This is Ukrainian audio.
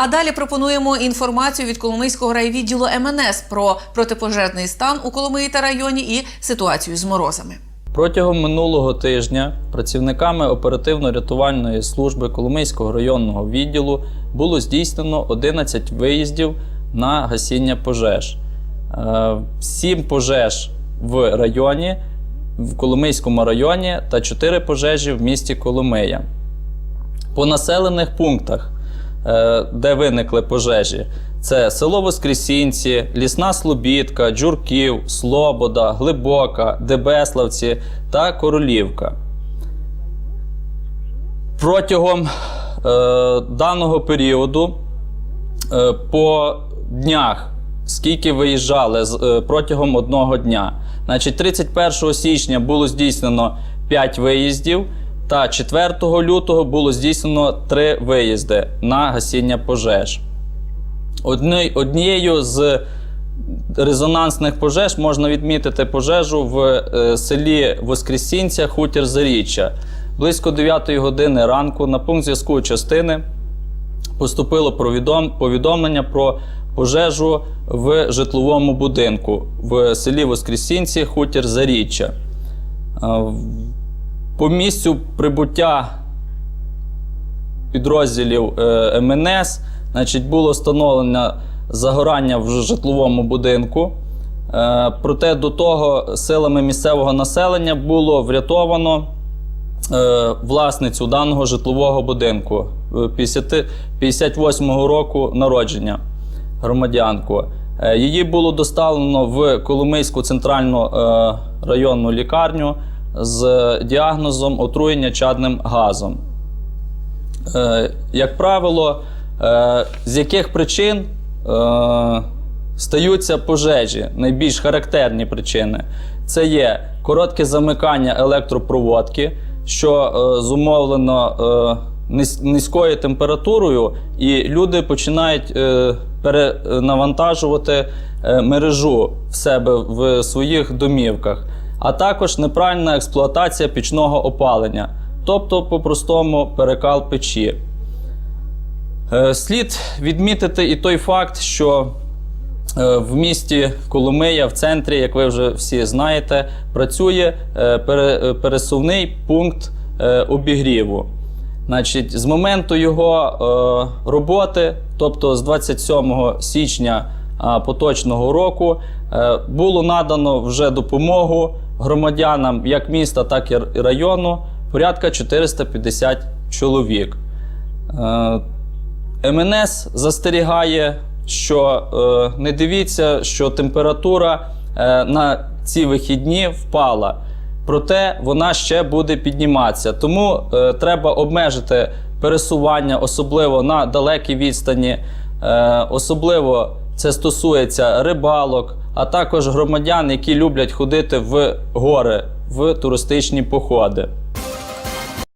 А далі пропонуємо інформацію від Коломийського райвідділу МНС про протипожежний стан у Коломиї та районі і ситуацію з морозами. Протягом минулого тижня працівниками оперативно-рятувальної служби Коломийського районного відділу було здійснено 11 виїздів на гасіння пожеж. Е, Сім пожеж в районі, в Коломийському районі та 4 пожежі в місті Коломия. По населених пунктах, е, де виникли пожежі, це село Воскресінці, Лісна Слобідка, Джурків, Слобода, Глибока, Дебеславці та Королівка. Протягом е, даного періоду е, по днях, скільки виїжджали з- е, протягом одного дня. Значить, 31 січня було здійснено 5 виїздів, та 4 лютого було здійснено 3 виїзди на гасіння пожеж. Однією з резонансних пожеж можна відмітити пожежу в е, селі Воскресінця, хутір Заріччя. Близько 9 години ранку на пункт зв'язку частини поступило повідомлення про пожежу в житловому будинку в селі Воскресінці, хутір Заріччя. По місцю прибуття підрозділів е, МНС значить, було встановлено загорання в житловому будинку. Е, Проте до того силами місцевого населення було врятовано е, власницю даного житлового будинку е, 50 58-го року народження громадянку. Її було доставлено в Коломийську центральну районну лікарню з діагнозом отруєння чадним газом. Е, Як правило, е, з яких причин е, стаються пожежі, найбільш характерні причини це є коротке замикання електропроводки, що зумовлено низькою температурою, і люди починають перенавантажувати мережу в себе в своїх домівках, а також неправильна експлуатація пічного опалення, тобто, по-простому, перекал печі. Е, Слід відмітити і той факт, що е, в місті Коломия, в центрі, як ви вже всі знаєте, працює е, пере- пересувний пункт обігріву. Значить, з моменту його роботи, тобто з 27 січня поточного року, було надано вже допомогу громадянам як міста, так і району порядка 450 чоловік. Е, МНС застерігає, що е, не дивіться, що температура е, на ці вихідні впала. Проте вона ще буде підніматися. Тому треба обмежити пересування, особливо на далекій відстані. Особливо це стосується рибалок, а також громадян, які люблять ходити в гори в туристичні походи.